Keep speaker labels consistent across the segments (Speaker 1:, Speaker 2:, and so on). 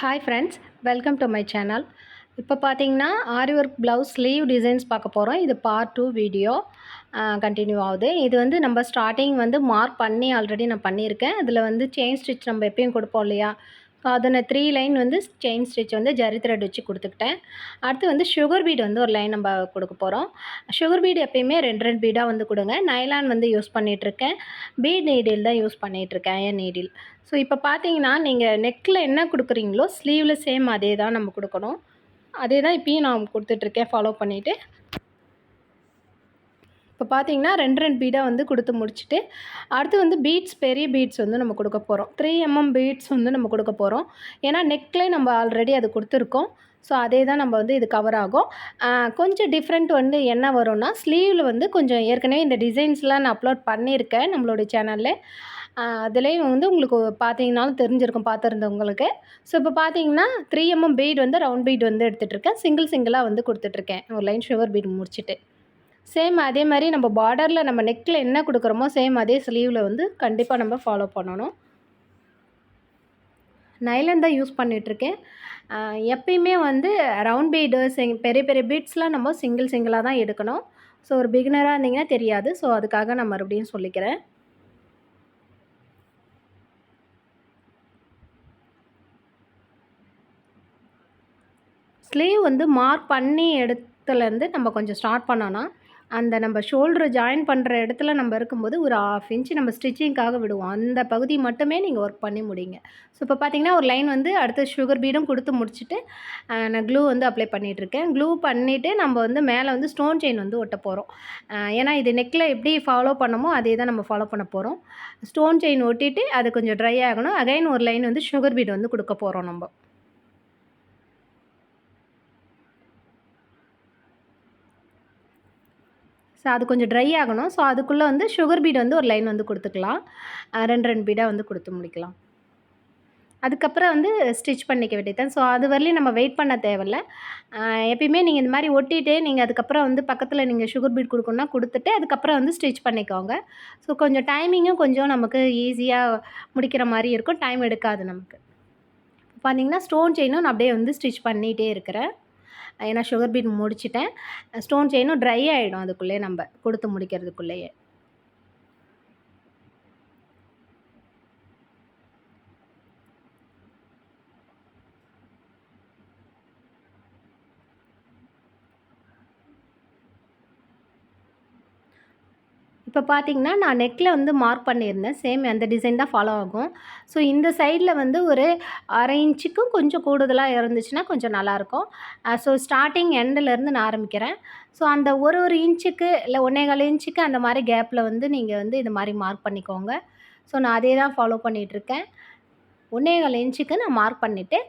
Speaker 1: Hi friends welcome to my channel இப்போ பார்த்தீங்கன்னா aari work blouse sleeve designs பார்க்க போகிறோம் இது பார்ட் டூ வீடியோ கண்டினியூ ஆகுது. இது வந்து நம்ம ஸ்டார்டிங் வந்து மார்க் பண்ணி ஆல்ரெடி நான் பண்ணியிருக்கேன். அதில் வந்து செயின் ஸ்டிச் நம்ம எப்பயும் கொடுப்போம் இல்லையா? அதனை த்ரீ லைன் வந்து செயின் ஸ்டிச் வந்து ஜரி த்ரெட் வச்சு கொடுத்துக்கிட்டேன். அடுத்து வந்து சுகர் பீட் வந்து ஒரு லைன் நம்ம கொடுக்க போகிறோம் சுகர் பீடு எப்பயுமே ரெண்டு ரெண்டு பீடாக வந்து கொடுங்க. நைலான் வந்து யூஸ் பண்ணிகிட்ருக்கேன் பீட் நீடில் தான் யூஸ் பண்ணிகிட்ருக்கேன் ஏன் நீடில் ஸோ இப்போ பார்த்தீங்கன்னா நீங்கள் நெக்கில் என்ன கொடுக்குறீங்களோ ஸ்லீவில் சேம் அதே தான் நம்ம கொடுக்கணும். அதே தான் இப்பயும் நான் கொடுத்துட்ருக்கேன் ஃபாலோ பண்ணிவிட்டு இப்போ பார்த்தீங்கன்னா ரெண்டு ரெண்டு பீடாக வந்து கொடுத்து முடிச்சுட்டு அடுத்து வந்து பீட்ஸ் பெரிய பீட்ஸ் வந்து நம்ம கொடுக்க போகிறோம் த்ரீ எம்எம் பீட்ஸ் வந்து நம்ம கொடுக்க போகிறோம் ஏன்னா நெக்லே நம்ம ஆல்ரெடி அது கொடுத்துருக்கோம். ஸோ அதே தான் நம்ம வந்து இது கவர் ஆகும். கொஞ்சம் டிஃப்ரெண்ட் வந்து என்ன வரும்னா ஸ்லீவில் வந்து கொஞ்சம் ஏற்கனவே இந்த டிசைன்ஸ்லாம் நான் அப்லோட் பண்ணியிருக்கேன் நம்மளுடைய சேனலில் அதுலேயும் வந்து உங்களுக்கு பார்த்தீங்கனாலும் தெரிஞ்சிருக்கும் பார்த்துருந்தவங்களுக்கு. ஸோ இப்போ பார்த்தீங்கன்னா த்ரீ எம்எம் பீட் வந்து ரவுண்ட் பீட் வந்து எடுத்துகிட்ருக்கேன் சிங்கிள் சிங்கிளாக வந்து கொடுத்துட்ருக்கேன் ஒரு லைன் ஷுகர் பீட் முடிச்சுட்டு. சேம் அதே மாதிரி நம்ம பார்டரில் நம்ம நெக்கில் என்ன கொடுக்குறோமோ சேம் அதே ஸ்லீவில் வந்து கண்டிப்பாக நம்ம ஃபாலோ பண்ணணும். நைலன் தான் யூஸ் பண்ணிகிட்ருக்கேன் எப்பயுமே வந்து ரவுண்ட் பீடு சிங் பெரிய பெரிய பீட்ஸ்லாம் நம்ம சிங்கிள் சிங்கிளாக தான் எடுக்கணும். ஸோ ஒரு பிகினராக இருந்தீங்கன்னா தெரியாது. ஸோ அதுக்காக நான் மறுபடியும் சொல்லிக்கிறேன். ஸ்லீவ் வந்து மார்க் பண்ணி எடுத்துலேருந்து நம்ம கொஞ்சம் ஸ்டார்ட் பண்ணோன்னா அந்த நம்ம ஷோல்டர் ஜாயின் பண்ணுற இடத்துல நம்ம இருக்கும்போது ஒரு ஆஃப் இன்ச் நம்ம ஸ்டிச்சிங்க்காக விடுவோம். அந்த பகுதி மட்டுமே நீங்கள் ஒர்க் பண்ணி முடிங்க. ஸோ இப்போ பார்த்தீங்கன்னா ஒரு லைன் வந்து அடுத்து சுகர் பீடும் கொடுத்து முடிச்சுட்டு நான் க்ளூ வந்து அப்ளை பண்ணிகிட்ருக்கேன் க்ளூ பண்ணிவிட்டு நம்ம வந்து மேலே வந்து ஸ்டோன் செயின் வந்து ஒட்ட போகிறோம் ஏன்னா இது நெக்கில் எப்படி ஃபாலோ பண்ணமோ அதே தான் நம்ம ஃபாலோ பண்ண போகிறோம் ஸ்டோன் செயின் ஒட்டிட்டு அது கொஞ்சம் ட்ரை ஆகணும். அகைன் ஒரு லைன் வந்து சுகர் பீட் வந்து கொடுக்க போகிறோம் நம்ம. ஸோ அது கொஞ்சம் ட்ரை ஆகணும். ஸோ அதுக்குள்ளே வந்து சுகர் பீட் வந்து ஒரு லைன் வந்து கொடுத்துக்கலாம். ரெண்டு ரெண்டு பீடாக வந்து கொடுத்து முடிக்கலாம். அதுக்கப்புறம் வந்து ஸ்டிச் பண்ணிக்க வேண்டியது ஸோ அது வரலையும் நம்ம வெயிட் பண்ண தேவையில்ல. எப்பயுமே நீங்கள் இந்த மாதிரி ஒட்டிட்டு நீங்கள் அதுக்கப்புறம் வந்து பக்கத்தில் நீங்கள் சுகர் பீட் கொடுக்கணுன்னா கொடுத்துட்டு அதுக்கப்புறம் வந்து ஸ்டிச் பண்ணிக்கோங்க. ஸோ கொஞ்சம் டைமிங்கும் கொஞ்சம் நமக்கு ஈஸியாக முடிக்கிற மாதிரி இருக்கும். டைம் எடுக்காது நமக்கு. பார்த்தீங்கன்னா ஸ்டோன் செயினும் நான் அப்படியே வந்து ஸ்டிச் பண்ணிகிட்டே இருக்கிறேன். ஏன்னா சுகர் பீட் முடிச்சிட்டேன். ஸ்டோன் செயினும் ட்ரை ஆகிடும் அதுக்குள்ளேயே நம்ம கொடுத்து முடிக்கிறதுக்குள்ளேயே. இப்போ பார்த்தீங்கன்னா நான் நெக்கில் வந்து மார்க் பண்ணியிருந்தேன். சேம் அந்த டிசைன் தான் ஃபாலோ ஆகும். ஸோ இந்த சைடில் வந்து ஒரு அரை இன்ச்சுக்கும் கொஞ்சம் கூடுதலாக இருந்துச்சுன்னா கொஞ்சம் நல்லாயிருக்கும் ஸோ ஸ்டார்டிங் எண்டிலேருந்து நான் ஆரம்பிக்கிறேன். ஸோ அந்த ஒரு ஒரு இன்ச்சுக்கு இல்லை ஒன்றேகால் இன்ச்சுக்கு அந்த மாதிரி கேப்பில் வந்து நீங்கள் வந்து இது மாதிரி மார்க் பண்ணிக்கோங்க. ஸோ நான் அதே தான் ஃபாலோ பண்ணிகிட்ருக்கேன். ஒன்றேகால் இன்ச்சுக்கு நான் மார்க் பண்ணிவிட்டு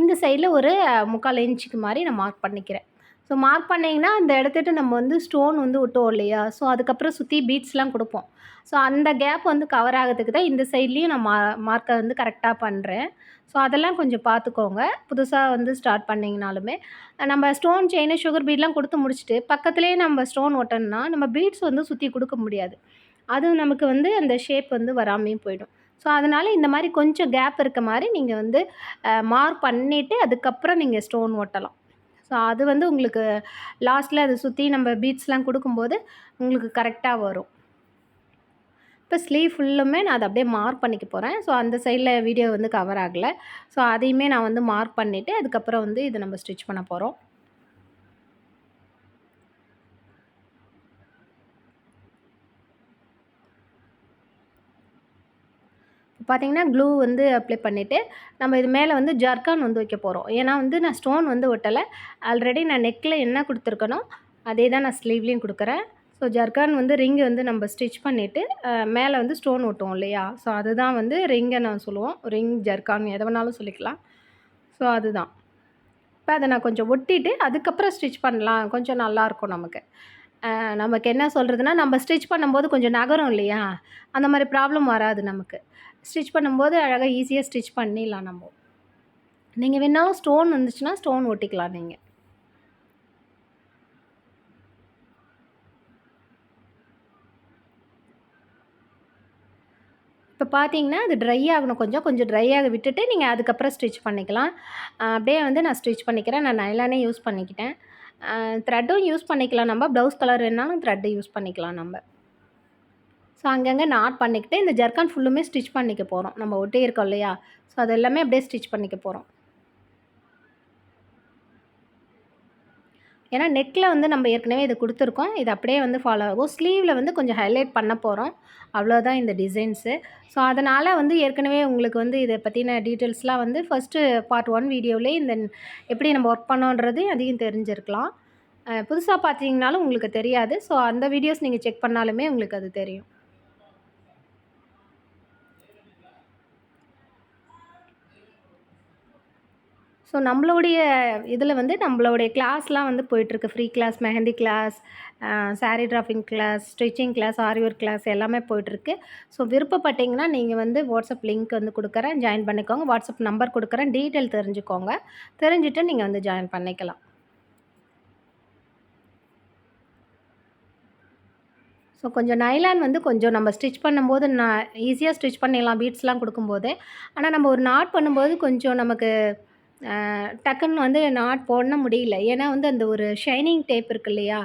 Speaker 1: இந்த சைடில் ஒரு முக்கால் இன்ச்சுக்கு மாதிரி நான் மார்க் பண்ணிக்கிறேன். ஸோ மார்க் பண்ணிங்கன்னா அந்த இடத்துட்டு நம்ம வந்து ஸ்டோன் வந்து விட்டோம் இல்லையா? ஸோ அதுக்கப்புறம் சுற்றி பீட்ஸ்லாம் கொடுப்போம். ஸோ அந்த கேப் வந்து கவர் ஆகிறதுக்கு தான் இந்த சைட்லேயும் நான் மா மார்க்கை வந்து கரெக்டாக பண்ணுறேன் ஸோ அதெல்லாம் கொஞ்சம் பார்த்துக்கோங்க. புதுசாக வந்து ஸ்டார்ட் பண்ணிங்கனாலுமே. நம்ம ஸ்டோன் செயினு சுகர் பீட்லாம் கொடுத்து முடிச்சுட்டு பக்கத்துலேயே நம்ம ஸ்டோன் ஒட்டணும்னா நம்ம பீட்ஸ் வந்து சுற்றி கொடுக்க முடியாது. அது நமக்கு வந்து அந்த ஷேப் வந்து வராமையும் போயிடும். ஸோ அதனால் இந்த மாதிரி கொஞ்சம் கேப் இருக்க மாதிரி நீங்கள் வந்து மார்க் பண்ணிவிட்டு அதுக்கப்புறம் நீங்கள் ஸ்டோன் ஒட்டலாம். ஸோ அது வந்து உங்களுக்கு லாஸ்ட்டில் அதை சுற்றி நம்ம பீட்ஸ்லாம் கொடுக்கும்போது உங்களுக்கு கரெக்டாக வரும். இப்போ ஸ்லீவ் ஃபுல்லுமே நான் அதை அப்படியே மார்க் பண்ணிக்க போகிறேன் ஸோ அந்த சைடில் வீடியோ வந்து கவர் ஆகலை. ஸோ அதையுமே நான் வந்து மார்க் பண்ணிவிட்டு அதுக்கப்புறம் வந்து இதை நம்ம ஸ்டிச் பண்ண போகிறோம் பார்த்தீங்கன்னா க்ளூ வந்து அப்ளை பண்ணிவிட்டு நம்ம இது மேலே வந்து ஜர்கான் வந்து வைக்க போகிறோம் ஏன்னா வந்து நான் ஸ்டோன் வந்து ஒட்டலை. ஆல்ரெடி நான் நெக்கில் என்ன கொடுத்துருக்கனோ அதே தான் நான் ஸ்லீவ்லேயும் கொடுக்குறேன். ஸோ ஜர்கான் வந்து ரிங்கை வந்து நம்ம ஸ்டிச் பண்ணிவிட்டு மேலே வந்து ஸ்டோன் ஒட்டுவோம் இல்லையா? ஸோ அதுதான் வந்து ரிங்கை நான் சொல்லுவோம். ரிங் ஜர்கான் எதை வேணாலும் சொல்லிக்கலாம். ஸோ அதுதான். இப்போ அதை நான் கொஞ்சம் ஒட்டிட்டு அதுக்கப்புறம் ஸ்டிச் பண்ணலாம். கொஞ்சம் நல்லாயிருக்கும் நமக்கு. நமக்கு என்ன சொல்கிறதுனா நம்ம ஸ்டிச் பண்ணும்போது கொஞ்சம் நகரும் இல்லையா? அந்த மாதிரி ப்ராப்ளம் வராது நமக்கு. ஸ்டிச் பண்ணும்போது அழகாக ஈஸியாக ஸ்டிச் பண்ணிடலாம் நம்ம. நீங்கள் வேணாலும் ஸ்டோன் வந்துச்சுன்னா ஸ்டோன் ஒட்டிக்கலாம் நீங்கள் இப்போ இப்போ பார்த்தீங்கன்னா அது ட்ரை ஆகணும் கொஞ்சம். கொஞ்சம் ட்ரை ஆக விட்டுட்டு நீங்கள் அதுக்கப்புறம் ஸ்டிச் பண்ணிக்கலாம். அப்படியே வந்து நான் ஸ்டிச் பண்ணிக்கிறேன். நான் நைலானே யூஸ் பண்ணிக்கிட்டேன். த்ரெட்டும் யூஸ் பண்ணிக்கலாம் நம்ம. ப்ளவுஸ் கலர் வேணாலும் த்ரெட்டு யூஸ் பண்ணிக்கலாம் நம்ம. ஸோ அங்கங்கே நாட் பண்ணிக்கிட்டு இந்த ஜர்க்கான் ஃபுல்லுமே ஸ்டிச் பண்ணிக்க போகிறோம் நம்ம ஒட்டி இருக்கோம் இல்லையா? ஸோ அது எல்லாமே அப்படியே ஸ்டிச் பண்ணிக்க போகிறோம் ஏன்னா நெக்கில் வந்து நம்ம ஏற்கனவே இது கொடுத்துருக்கோம். இது அப்படியே வந்து ஃபாலோ ஆகும். ஸ்லீவில் வந்து கொஞ்சம் ஹைலைட் பண்ண போகிறோம் அவ்வளோதான் இந்த டிசைன்ஸு ஸோ அதனால் வந்து ஏற்கனவே உங்களுக்கு வந்து இதை பற்றின டீட்டெயில்ஸ்லாம் வந்து ஃபஸ்ட்டு பார்ட் ஒன் வீடியோவிலே இந்த எப்படி நம்ம ஒர்க் பண்ணோன்றது அதையும் தெரிஞ்சிருக்கலாம். புதுசாக பார்த்தீங்கனாலும் உங்களுக்கு தெரியாது. ஸோ அந்த வீடியோஸ் நீங்கள் செக் பண்ணாலுமே உங்களுக்கு அது தெரியும். ஸோ நம்மளுடைய இதில் வந்து நம்மளுடைய கிளாஸ்லாம் வந்து போயிட்டுருக்கு. Free class mehndi class sari draping class stitching class aari work class எல்லாமே போயிட்டுருக்கு. ஸோ விருப்பப்பட்டீங்கன்னா நீங்கள் வந்து வாட்ஸ்அப் லிங்க் வந்து கொடுக்குறேன் ஜாயின் பண்ணிக்கோங்க. வாட்ஸ்அப் நம்பர் கொடுக்குறேன் டீட்டெயில் தெரிஞ்சுக்கோங்க. தெரிஞ்சுட்டு நீங்கள் வந்து ஜாயின் பண்ணிக்கலாம். ஸோ கொஞ்சம் நைலான் வந்து கொஞ்சம் நம்ம ஸ்டிச் பண்ணும்போது நான் ஈஸியாக ஸ்டிச் பண்ணிடலாம் பீட்ஸ்லாம் கொடுக்கும்போது. ஆனால் நம்ம ஒரு நாட் பண்ணும்போது கொஞ்சம் நமக்கு டக்குன்னு வந்து நாட் போட முடியல. ஏன்னா வந்து அந்த ஒரு ஷைனிங் டேப் இருக்கு இல்லையா?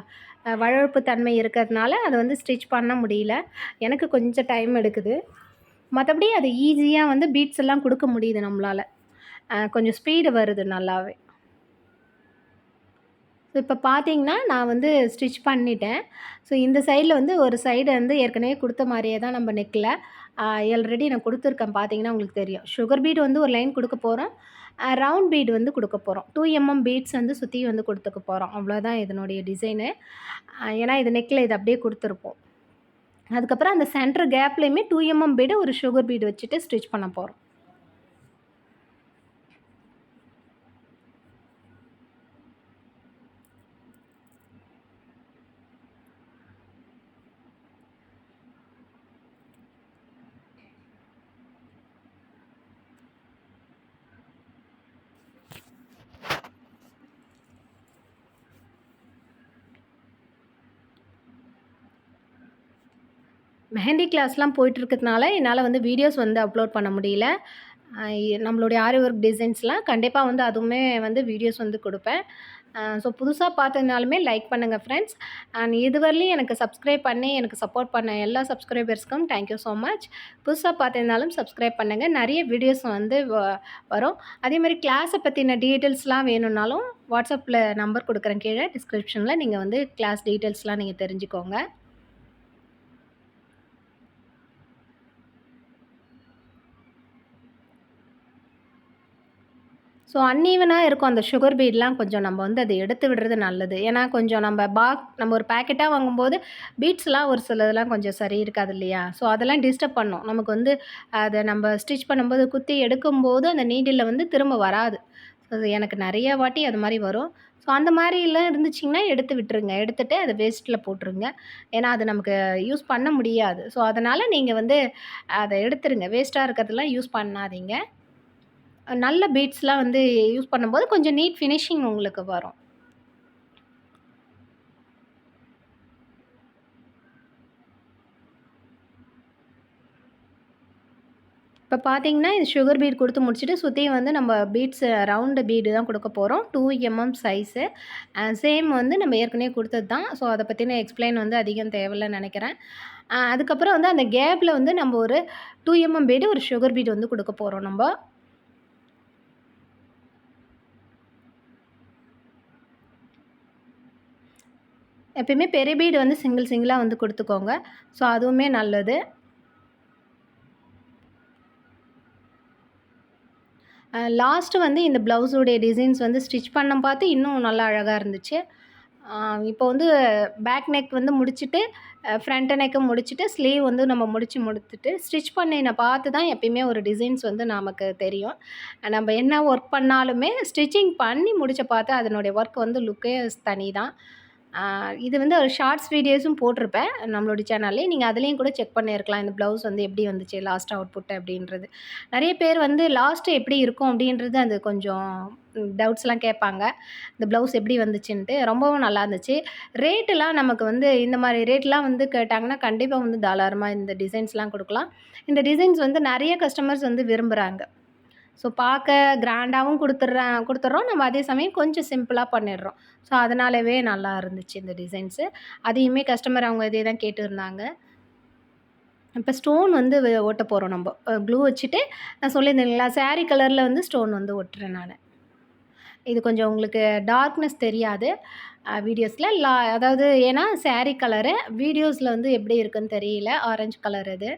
Speaker 1: வழப்பு தன்மை இருக்கிறதுனால அதை வந்து ஸ்டிச் பண்ண முடியல. எனக்கு கொஞ்சம் டைம் எடுக்குது. மற்றபடி அது ஈஸியாக வந்து பீட்ஸ் எல்லாம் கொடுக்க முடியுது நம்மளால். கொஞ்சம் ஸ்பீடு வருது நல்லாவே. ஸோ இப்போ பார்த்தீங்கன்னா நான் வந்து ஸ்டிச் பண்ணிட்டேன். ஸோ இந்த சைடில் வந்து ஒரு சைடு வந்து ஏற்கனவே கொடுத்த மாதிரியே தான் நம்ம நெக்கில் ஆல்ரெடி நான் கொடுத்துருக்கேன். பார்த்தீங்கன்னா உங்களுக்கு தெரியும். சுகர் பீட் வந்து ஒரு லைன் கொடுக்க போகிறோம் ரவுண்ட் பீடு வந்து கொடுக்க போகிறோம் டூ எம்எம் பீட்ஸ் வந்து சுற்றி வந்து கொடுத்துக்க போகிறோம் அவ்வளோதான் இதனுடைய டிசைனு ஏன்னா இது நெக்கில் இது அப்படியே கொடுத்துருப்போம். அதுக்கப்புறம் அந்த சென்டர் கேப்லேயுமே டூ எம்எம் பீடு ஒரு சுகர் பீடு வச்சுட்டு ஸ்டிச் பண்ண போகிறோம் மெஹந்தி கிளாஸ்லாம் போயிட்டுருக்கிறதுனால என்னால் வந்து வீடியோஸ் வந்து அப்லோட் பண்ண முடியல. நம்மளுடைய ஆரி ஒர்க் டிசைன்ஸ்லாம் கண்டிப்பாக வந்து அதுவுமே வந்து வீடியோஸ் வந்து கொடுப்பேன். ஸோ புதுசாக பார்த்ததுனாலுமே லைக் பண்ணுங்கள் ஃப்ரெண்ட்ஸ் அண்ட் இதுவரையிலையும் எனக்கு சப்ஸ்கிரைப் பண்ணி எனக்கு சப்போர்ட் பண்ண எல்லா சப்ஸ்கிரைபர்ஸ்க்கும் தேங்க்யூ ஸோ மச் புதுசாக பார்த்துருந்தாலும் சப்ஸ்கிரைப் பண்ணுங்கள் நிறைய வீடியோஸ் வந்து வரும். அதே மாதிரி கிளாஸை பற்றின டீட்டெயில்ஸ்லாம் வேணும்னாலும் வாட்ஸ்அப்பில் நம்பர் கொடுக்குறேன் கீழே. டிஸ்கிரிப்ஷனில் நீங்கள் வந்து கிளாஸ் டீட்டெயில்ஸ்லாம் நீங்கள் தெரிஞ்சுக்கோங்க. ஸோ அன்ஈவனாக இருக்கும் அந்த சுகர் பீட்லாம் கொஞ்சம் நம்ம வந்து அதை எடுத்து விடுறது நல்லது. ஏன்னா கொஞ்சம் நம்ம பாக் நம்ம ஒரு பேக்கெட்டாக வாங்கும்போது பீட்ஸ்லாம் ஒரு சிலதெல்லாம் கொஞ்சம் சரி இருக்காது இல்லையா? ஸோ அதெல்லாம் டிஸ்டர்ப் பண்ணும். நமக்கு வந்து அதை நம்ம ஸ்டிச் பண்ணும்போது குத்தி எடுக்கும்போது அந்த நீடில் வந்து திரும்ப வராது. ஸோ எனக்கு நிறைய வாட்டி அது மாதிரி வரும். ஸோ அந்த மாதிரிலாம் இருந்துச்சிங்கன்னா எடுத்து விட்டுருங்க. எடுத்துகிட்டு அதை வேஸ்ட்டில் போட்டுருங்க. ஏன்னா அது நமக்கு யூஸ் பண்ண முடியாது. ஸோ அதனால் நீங்கள் வந்து அதை எடுத்துருங்க. வேஸ்ட்டாக இருக்கிறதெல்லாம் யூஸ் பண்ணாதீங்க. நல்ல பீட்ஸ்லாம் வந்து யூஸ் பண்ணும்போது கொஞ்சம் நீட் ஃபினிஷிங் உங்களுக்கு வரும். இப்போ பார்த்தீங்கன்னா இது சுகர் பீட் கொடுத்து முடிச்சுட்டு சுற்றியும் வந்து நம்ம பீட்ஸ் ரவுண்டு பீடு தான் கொடுக்க போகிறோம் டூ எம்எம் சைஸு சேம் வந்து நம்ம ஏற்கனவே கொடுத்தது தான். ஸோ அதை பற்றின எக்ஸ்பிளைன் வந்து அதிகம் தேவையில்லைன்னு நினைக்கிறேன். அதுக்கப்புறம் வந்து அந்த கேப்பில் வந்து நம்ம ஒரு டூ எம்எம் பீடு ஒரு சுகர் பீடு வந்து கொடுக்க போகிறோம் நம்ம. எப்பயுமே பெரிய பீடு வந்து சிங்கிள் சிங்கிளாக வந்து கொடுத்துக்கோங்க. ஸோ அதுவுமே நல்லது. லாஸ்ட்டு வந்து இந்த ப்ளவுஸுடைய டிசைன்ஸ் வந்து ஸ்டிச் பண்ண பார்த்து இன்னும் நல்லா அழகாக இருந்துச்சு. இப்போ வந்து பேக் நெக் வந்து முடிச்சுட்டு ஃப்ரண்ட் நெக்கை முடிச்சுட்டு ஸ்லீவ் வந்து நம்ம முடித்து முடித்துட்டு ஸ்டிச் பண்ணின பார்த்து தான் எப்பயுமே ஒரு டிசைன்ஸ் வந்து நமக்கு தெரியும். நம்ம என்ன ஒர்க் பண்ணாலுமே ஸ்டிச்சிங் பண்ணி முடித்த பார்த்து அதனுடைய ஒர்க் வந்து லுக்கே தனி தான் இது வந்து ஒரு ஷார்ட்ஸ் வீடியோஸும் போட்டிருப்பேன் நம்மளோட சேனல்லே நீங்கள் அதுலேயும் கூட செக் பண்ணியிருக்கலாம் இந்த ப்ளவுஸ் வந்து எப்படி வந்துச்சு லாஸ்ட் அவுட்புட் அப்படின்றது. நிறைய பேர் வந்து லாஸ்ட்டு எப்படி இருக்கும் அப்படின்றது அது கொஞ்சம் டவுட்ஸ்லாம் கேட்பாங்க. இந்த ப்ளவுஸ் எப்படி வந்துச்சுன்ட்டு. ரொம்பவும் நல்லா இருந்துச்சு. ரேட்டெலாம் நமக்கு வந்து இந்த மாதிரி ரேட்லாம் வந்து கேட்டாங்கன்னா கண்டிப்பாக வந்து தாராளமாக இந்த டிசைன்ஸ்லாம் கொடுக்கலாம். இந்த டிசைன்ஸ் வந்து நிறைய கஸ்டமர்ஸ் வந்து விரும்புகிறாங்க ஸோ பார்க்க கிராண்டாகவும் கொடுத்துட்றேன் கொடுத்துட்றோம். நம்ம அதே சமயம் கொஞ்சம் சிம்பிளாக பண்ணிடுறோம். ஸோ அதனாலவே நல்லா இருந்துச்சு இந்த டிசைன்ஸு அதையுமே கஸ்டமர் அவங்க இதே தான் கேட்டுருந்தாங்க. இப்போ ஸ்டோன் வந்து ஓட்ட போகிறோம் நம்ம. க்ளூ வச்சுட்டு நான் சொல்லியிருந்தேன் இல்லைங்களா? கலரில் வந்து ஸ்டோன் வந்து ஒட்டுறேன் நான். இது கொஞ்சம் உங்களுக்கு டார்க்னஸ் தெரியாது. வீடியோஸில் லா அதாவது ஏன்னா saree கலரு வீடியோஸில் வந்து எப்படி இருக்குன்னு தெரியல. ஆரஞ்சு கலர் இது.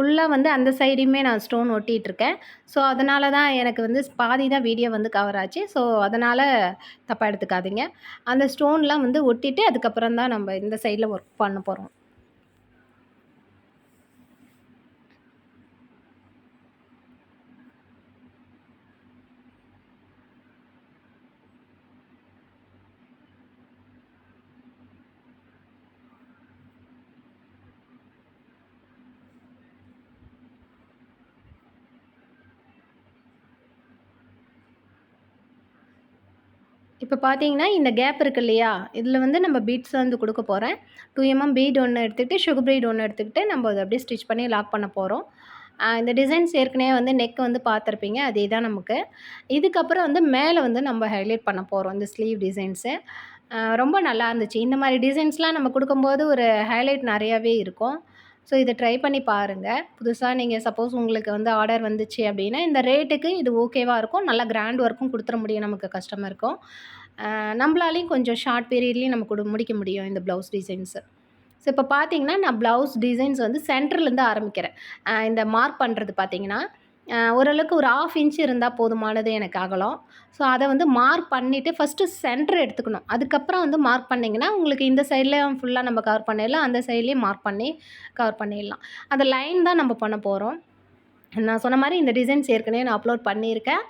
Speaker 1: ஃபுல்லாக வந்து அந்த சைடையுமே நான் ஸ்டோன் ஒட்டிகிட்ருக்கேன் ஸோ அதனால தான் எனக்கு வந்து பாதி தான் வீடியோ வந்து கவர் ஆச்சு. ஸோ அதனால் தப்பாக எடுத்துக்காதீங்க. அந்த ஸ்டோன்லாம் வந்து ஒட்டிட்டு அதுக்கப்புறம் தான் நம்ம இந்த சைடில் ஒர்க் பண்ண போகிறோம் இப்போ பார்த்தீங்கன்னா இந்த கேப் இருக்கு இல்லையா? இதில் வந்து நம்ம பீட்ஸ் வந்து கொடுக்க போகிறேன் டூ எம்எம் பீட் ஒன்று எடுத்துக்கிட்டு சுகர் பீட் ஒன்று எடுத்துக்கிட்டு நம்ம அதை அப்படியே ஸ்டிச் பண்ணி லாக் பண்ண போகிறோம் இந்த டிசைன்ஸ் ஏற்கனவே வந்து நெக் வந்து பார்த்துருப்பீங்க. அதே தான் நமக்கு. இதுக்கப்புறம் வந்து மேலே வந்து நம்ம ஹைலைட் பண்ண போகிறோம் இந்த ஸ்லீவ் டிசைன்ஸு ரொம்ப நல்லா இருந்துச்சு. இந்த மாதிரி டிசைன்ஸ்லாம் நம்ம கொடுக்கும்போது ஒரு ஹைலைட் நிறையாவே இருக்கும். ஸோ இதை ட்ரை பண்ணி பாருங்கள் புதுசாக நீங்கள் சப்போஸ் உங்களுக்கு வந்து ஆர்டர் வந்துச்சு அப்படின்னா இந்த ரேட்டுக்கு இது ஓகேவாக இருக்கும். நல்லா கிராண்ட் ஒர்க்கும் கொடுத்துட முடியும் நமக்கு கஸ்டமருக்கும் நம்மளாலையும் கொஞ்சம் ஷார்ட் பீரியட்லேயும் நம்ம கொடு முடிக்க முடியும் இந்த ப்ளவுஸ் டிசைன்ஸு ஸோ இப்போ பார்த்தீங்கன்னா நான் ப்ளவுஸ் டிசைன்ஸ் வந்து சென்டர்லேருந்து ஆரம்பிக்கிறேன். இந்த மார்க் பண்ணுறது பார்த்தீங்கன்னா ஓரளவுக்கு ஒரு ஆஃப் இன்ச் இருந்தால் போதுமானது எனக்கு அகலம் ஸோ அதை வந்து மார்க் பண்ணிவிட்டு ஃபஸ்ட்டு சென்டர் எடுத்துக்கணும். அதுக்கப்புறம் வந்து மார்க் பண்ணிங்கன்னா உங்களுக்கு இந்த சைட்லேயும் ஃபுல்லாக நம்ம கவர் பண்ணிடலாம். அந்த சைட்லேயும் மார்க் பண்ணி கவர் பண்ணிடலாம். அந்த லைன் தான் நம்ம பண்ண போகிறோம் நான் சொன்ன மாதிரி இந்த டிசைன்ஸ் ஏற்கனவே நான் அப்லோட் பண்ணியிருக்கேன்.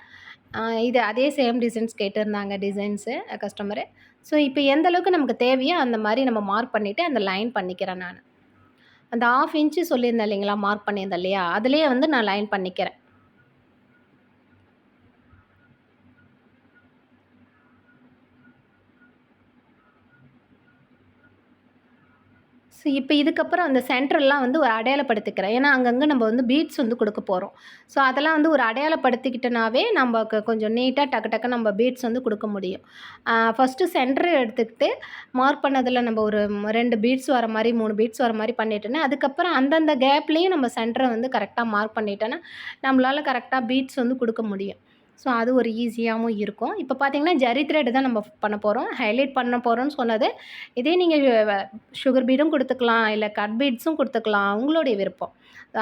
Speaker 1: இது அதே சேம் டிசைன்ஸ் கேட்டிருந்தாங்க டிசைன்ஸு கஸ்டமரு ஸோ இப்போ எந்த அளவுக்கு நமக்கு தேவையோ அந்த மாதிரி நம்ம மார்க் பண்ணிவிட்டு அந்த லைன் பண்ணிக்கிறேன் நான். அந்த ஆஃப் இன்ச்சு சொல்லியிருந்தேன் இல்லைங்களா மார்க் பண்ணியிருந்தேன் இல்லையா? அதுலேயே வந்து நான் லைன் பண்ணிக்கிறேன். ஸோ இப்போ இதுக்கப்புறம் அந்த சென்டர்லாம் வந்து ஒரு அடையாளப்படுத்திக்கிறேன். ஏன்னா அங்கங்கே நம்ம வந்து பீட்ஸ் வந்து கொடுக்க போகிறோம் ஸோ அதெல்லாம் வந்து ஒரு அடையாளப்படுத்திக்கிட்டனாவே நமக்கு கொஞ்சம் நீட்டாக டக்கு டக்கு நம்ம பீட்ஸ் வந்து கொடுக்க முடியும். ஃபஸ்ட்டு சென்டர் எடுத்துக்கிட்டு மார்க் பண்ணதில் நம்ம ஒரு ரெண்டு பீட்ஸ் வர மாதிரி மூணு பீட்ஸ் வர மாதிரி பண்ணிட்டோன்னா அதுக்கப்புறம் அந்தந்த கேப்லேயும் நம்ம சென்டரை வந்து கரெக்டாக மார்க் பண்ணிட்டோன்னா நம்மளால் கரெக்டாக பீட்ஸ் வந்து கொடுக்க முடியும். ஸோ அது ஒரு ஈஸியாகவும் இருக்கும். இப்போ பார்த்தீங்கன்னா ஜரி த்ரெட் தான் நம்ம பண்ண போகிறோம் ஹைலைட் பண்ண போகிறோம்னு சொன்னது. இதே நீங்கள் சுகர் பீடும் கொடுத்துக்கலாம் இல்லை கட் பீட்ஸும் கொடுத்துக்கலாம் உங்களுடைய விருப்பம்.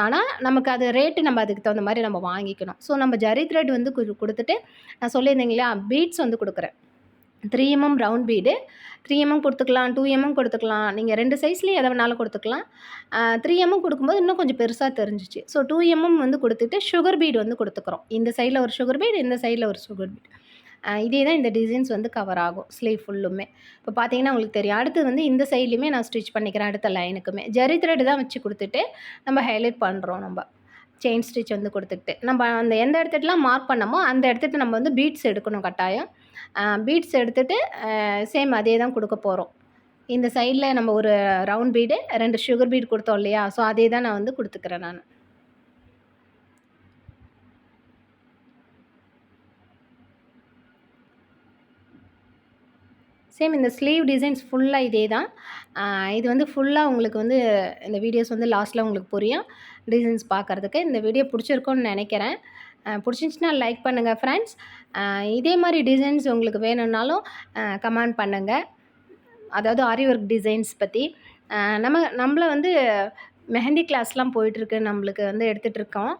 Speaker 1: ஆனால் நமக்கு அது ரேட்டு நம்ம அதுக்கு தகுந்த மாதிரி நம்ம வாங்கிக்கணும். ஸோ நம்ம ஜரி த்ரெட் வந்து கு- கொடுத்துட்டு நான் சொல்லியிருந்தேங்க இல்லையா பீட்ஸ் வந்து கொடுக்குறேன். Three MM round bead three MM கொடுத்துக்கலாம் டூ எம்எம் கொடுத்துக்கலாம். நீங்கள் ரெண்டு சைஸ்லேயும் எதை வேணாலும் கொடுத்துக்கலாம். த்ரீ எம்எம் கொடுக்கும்போது இன்னும் கொஞ்சம் பெருசாக தெரிஞ்சிச்சு. ஸோ டூ எம்எம் வந்து கொடுத்துட்டு சுகர் பீடு வந்து கொடுத்துக்குறோம். இந்த சைடில் ஒரு சுகர் பீடு இந்த சைடில் ஒரு சுகர் பீட் இதே தான் இந்த டிசைன்ஸ் வந்து கவர் ஆகும் ஸ்லீவ் ஃபுல்லுமே இப்போ பார்த்தீங்கன்னா உங்களுக்கு தெரியும். அடுத்து வந்து இந்த சைட்லேயுமே நான் ஸ்டிச் பண்ணிக்கிறேன் அடுத்த லைனுக்குமே ஜரி த்ரெட் தான் வச்சு கொடுத்துட்டு நம்ம ஹைலைட் பண்ணுறோம் நம்ம. செயின் ஸ்டிச் வந்து கொடுத்துட்டு நம்ம அந்த எந்த இடத்துட்டுலாம் மார்க் பண்ணமோ அந்த இடத்துட்டு நம்ம வந்து பீட்ஸ் எடுக்கணும் கட்டாயம். பீட்ஸ் எடுத்துகிட்டு சேம் அதே தான் கொடுக்க போகிறோம் இந்த சைடில் நம்ம ஒரு ரவுண்ட் பீடு ரெண்டு சுகர் பீட் கொடுத்தோம் இல்லையா? ஸோ அதே தான் நான் வந்து கொடுத்துக்கிறேன் நான். சேம் இந்த ஸ்லீவ் டிசைன்ஸ் ஃபுல்லாக இதே தான். இது வந்து ஃபுல்லாக உங்களுக்கு வந்து இந்த வீடியோஸ் வந்து லாஸ்ட்டில் உங்களுக்கு புரியும். டிசைன்ஸ் பார்க்குறதுக்கு. இந்த வீடியோ பிடிச்சிருக்கோன்னு நினைக்கிறேன். பிடிச்சிருந்துச்சுன்னா லைக் பண்ணுங்கள் ஃப்ரெண்ட்ஸ் இதே மாதிரி டிசைன்ஸ் உங்களுக்கு வேணும்னாலும் கமெண்ட் பண்ணுங்கள் அதாவது ஆரி ஒர்க் டிசைன்ஸ் பற்றி நம்ம நம்மளை வந்து மெஹந்தி கிளாஸ்லாம் போயிட்டுருக்கு நம்மளுக்கு வந்து எடுத்துகிட்ருக்கோம்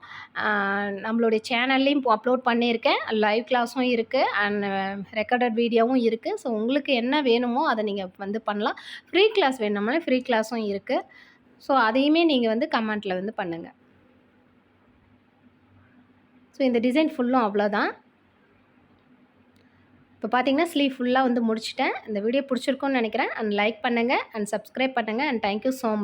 Speaker 1: நம்மளுடைய சேனல்லையும் அப்லோட் பண்ணியிருக்கேன். லைவ் கிளாஸும் இருக்குது அண்ட் ரெக்கார்டட் வீடியோவும் இருக்குது ஸோ உங்களுக்கு என்ன வேணுமோ அதை நீங்கள் வந்து பண்ணலாம். ஃப்ரீ கிளாஸ் வேணும்னாலும் ஃப்ரீ கிளாஸும் இருக்குது ஸோ அதையுமே நீங்கள் வந்து கமெண்ட்டில் வந்து பண்ணுங்கள் ஸோ இந்த டிசைன் ஃபுல்லும் அவ்வளோதான். இப்போ பார்த்தீங்கன்னா ஸ்லீவ் ஃபுல்லாக வந்து முடிச்சிட்டேன். இந்த வீடியோ பிடிச்சிருக்கோன்னு நினைக்கிறேன். அண்ட் லைக் பண்ணுங்கள் அண்ட் சப்ஸ்கிரைப் பண்ணுங்கள் and thank you so much